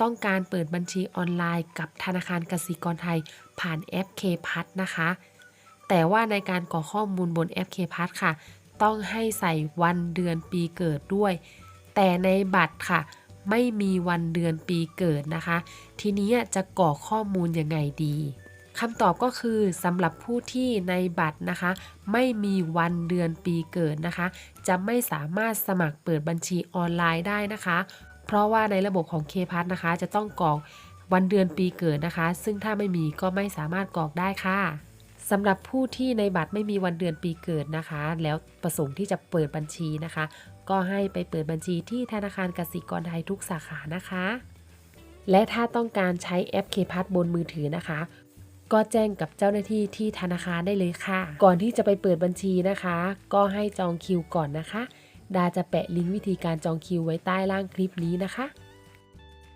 ต้องการเปิดบัญชีออนไลน์กับธนาคารกสิกรไทยผ่านแอป K พันะคะ แต่ว่าในการกรอกข้อมูลบนแอป K พัค่ะ ต้องให้ใส่วันเดือนปีเกิดด้วย แต่ในบัตรค่ะ ไม่มีวันเดือนปีเกิดนะคะ ทีนี้จะกรอกข้อมูลยังไงดีคำตอบก็คือสำหรับผู้ที่ในบัตรนะคะ ไม่มีวันเดือนปีเกิดนะคะ จะไม่สามารถสมัครเปิดบัญชีออนไลน์ได้นะคะ เพราะว่าในระบบของ k p a s นะคะ จะต้องกรอกวันเดือนปีเกิดนะคะ ซึ่งถ้าไม่มีก็ไม่สามารถกรอกได้ค่ะสำหรับผู้ที่ในบัตรไม่มีวันเดือนปีเกิดนะคะ แล้วประสงค์ที่จะเปิดบัญชีนะคะ ก็ให้ไปเปิดบัญชีที่ธนาคารกสิกรไทยทุกสาขานะคะ และถ้าต้องการใช้แอป k p a s บนมือถือนะคะ ก็แจ้งกับเจ้าหน้าที่ที่ธนาคารได้เลยค่ะ ก่อนที่จะไปเปิดบัญชีนะคะ ก็ให้จองคิวก่อนนะคะ ดาจะแปะลิงก์วิธีการจองคิวไว้ใต้ล่างคลิปนี้นะคะ